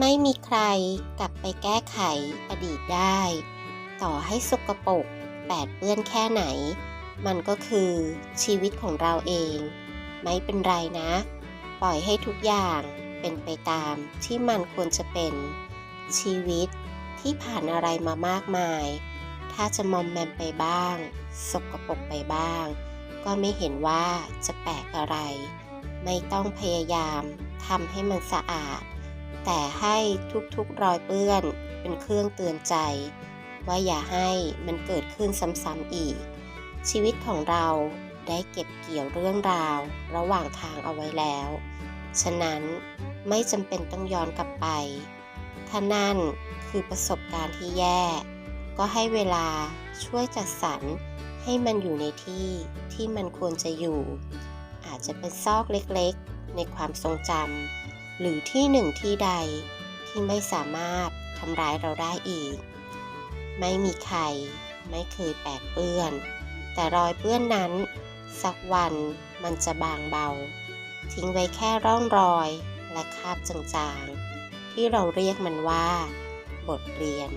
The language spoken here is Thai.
ไม่มีใครกลับไปแก้ไขอดีตได้ ต่อให้สกปรกแปดเปื้อนแค่ไหน มันก็คือชีวิตของเราเอง ไม่เป็นไรนะ ปล่อยให้ทุกอย่างเป็นไปตามที่มันควรจะเป็นชีวิตที่ผ่านอะไรมามากมาย ถ้าจะมอมแมมไปบ้าง สกปรกไปบ้าง ก็ไม่เห็นว่าจะแปลกอะไร ไม่ต้องพยายามทำให้มันสะอาด แต่ให้ทุกๆรอยเปื้อนเป็นเครื่องเตือนใจ ว่าอย่าให้มันเกิดขึ้นซ้ำๆอีก ชีวิตของเราได้เก็บเกี่ยวเรื่องราว ระหว่างทางเอาไว้แล้ว ฉะนั้นไม่จำเป็นต้องย้อนกลับไป ถ้านั่นคือประสบการณ์ที่แย่ ก็ให้เวลาช่วยจัดสรรให้มันอยู่ในที่ที่มันควรจะอยู่ อาจจะเป็นซอกเล็กๆ ในความทรงจำ หรือที่หนึ่งที่ใดที่ไม่สามารถทำร้ายเราได้อีก ไม่มีใครไม่เคยแปดเปื้อน แต่รอยเปื้อนนั้น สักวันมันจะบางเบา ทิ้งไว้แค่ร่องรอยและคราบจางๆ ที่เราเรียกมันว่า บทเรียน